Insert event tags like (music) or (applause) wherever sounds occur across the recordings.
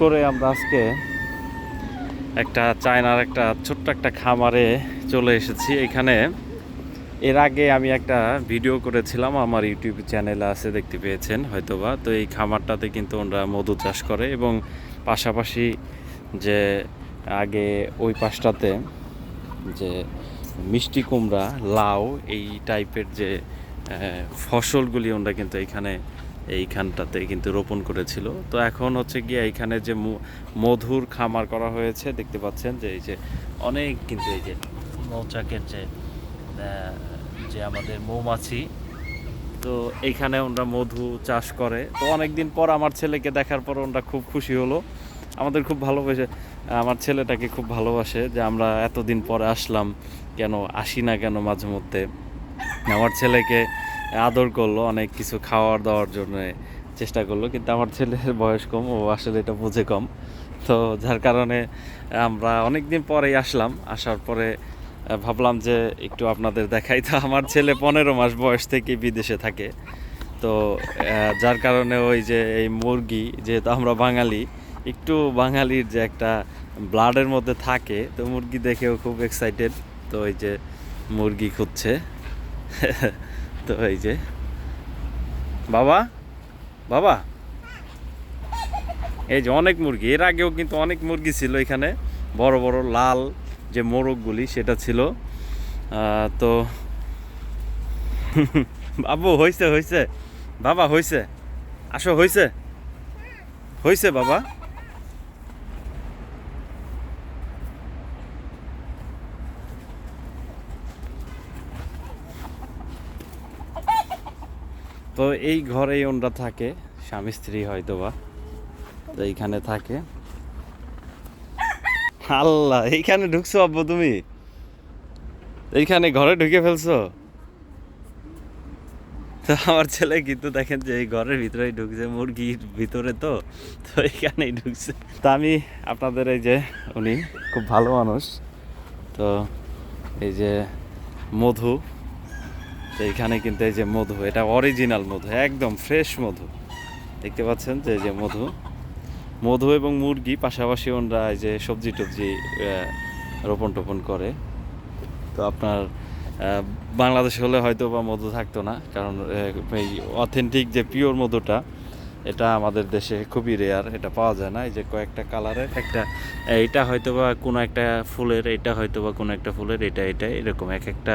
করে আমরা আজকে একটা চায়নার একটা ছোট্ট একটা খামারে চলে এসেছি। এখানে এর আগে আমি একটা ভিডিও করেছিলাম, আমার ইউটিউব চ্যানেলে আছে, দেখতে পেয়েছেন হয়তোবা। তো এই খামারটাতে কিন্তু ওরা মধু চাষ করে এবং পাশাপাশি যে আগে ওই পাশটাতে যে মিষ্টি কুমড়া, লাউ, এই টাইপের যে ফসলগুলি ওরা কিন্তু এখানে এইখানটাতে কিন্তু রোপণ করেছিল। তো এখন হচ্ছে গিয়ে এইখানে যে মধুর খামার করা হয়েছে, দেখতে পাচ্ছেন যে এই যে অনেক কিন্তু এই যে মৌচাকের যে যে আমাদের মৌমাছি, তো এইখানে ওরা মধু চাষ করে। তো অনেক দিন পর আমার ছেলেকে দেখার পর ওরা খুব খুশি হলো। আমাদের খুব ভালোবেসে, আমার ছেলেটাকে খুব ভালোবাসে যে আমরা এতদিন পরে আসলাম, কেন আসি না কেন মাঝে মধ্যে। আমার ছেলেকে আদর করল, অনেক কিছু খাওয়ার দাওয়ার জন্য চেষ্টা করল, কিন্তু আমার ছেলের বয়স কম, ও আসলে এটা বুঝে কম। তো যার কারণে আমরা অনেক দিন পরেই আসলাম, আসার পরে ভাবলাম যে একটু আপনাদের দেখাই। তো আমার ছেলে পনেরো মাস বয়স থেকে বিদেশে থাকে। তো যার কারণে ওই যে এই মুরগি, যেহেতু আমরা বাঙালি, একটু বাঙালির যে একটা ব্লাডের মধ্যে থাকে, তো মুরগি দেখেও খুব এক্সাইটেড তো ওই যে মুরগি খুঁজছে। (laughs) তো এই যে, বাবা বাবা। এই যে অনেক মুরগি, এর আগেও কিন্তু অনেক মুরগি ছিল এখানে। বড় বড় লাল যে মোরগগুলি, সেটা ছিল। তো (laughs) বাবু হয়েছে হয়েছে বাবা হয়েছে আসো হয়েছে হয়েছে বাবা। তো এই ঘরেই ওনরা থাকে। স্বামী, স্ত্রী হয়তো বা তো এইখানে থাকে। আল্লাহ, এইখানে ঢুকছো আব্বু তুমি? এইখানে ঘরে ঢুকে ফেলছো? তো আমার ছেলে কিন্তু দেখেন যে এই ঘরের ভিতরেই ঢুকছে, মুরগির ভিতরে তো তো এইখানেই ঢুকছে। তা আমি আপনাদের এই যে, উনি খুব ভালো মানুষ, তো এই যে মধু তো এখানে কিন্তু এই যে মধু, এটা অরিজিনাল মধু, একদম ফ্রেশ মধু। দেখতে পাচ্ছেন যে যে মধু। মধু এবং মুরগি, পাশাপাশি ওনারা এই যে সবজি টবজি রোপণ টোপণ করে। তো আপনার বাংলাদেশে হলে হয়তো বা মধু থাকতো না, কারণ এই অথেন্টিক যে পিওর মধুটা এটা আমাদের দেশে খুবই রেয়ার এটা পাওয়া যায় না, এই যে কয়েকটা কালারের একটা, এইটা হয়তো বা কোনো একটা ফুলের এটা হয়তো বা কোনো একটা ফুলের, এটা এটা, এরকম এক একটা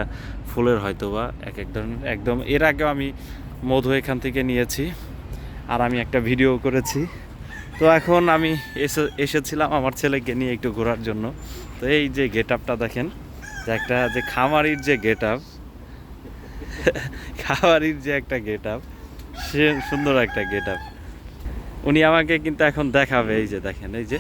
ফুলের হয়তো বা এক এক ধরনের। একদম, এর আগেও আমি মধু এখান থেকে নিয়েছি, আর আমি একটা ভিডিও করেছি। তো এখন আমি এসে, এসেছিলাম আমার ছেলেকে নিয়ে একটু ঘোরার জন্য। তো এই যে গেট আপটা দেখেন, যে একটা, যে খামারির যে গেট আপ (laughs) খামারির যে একটা গেট আপ সে সুন্দর একটা গেট আপ উনি আমাকে কিন্তু এখন দেখাবে এই যে দেখেন এই যে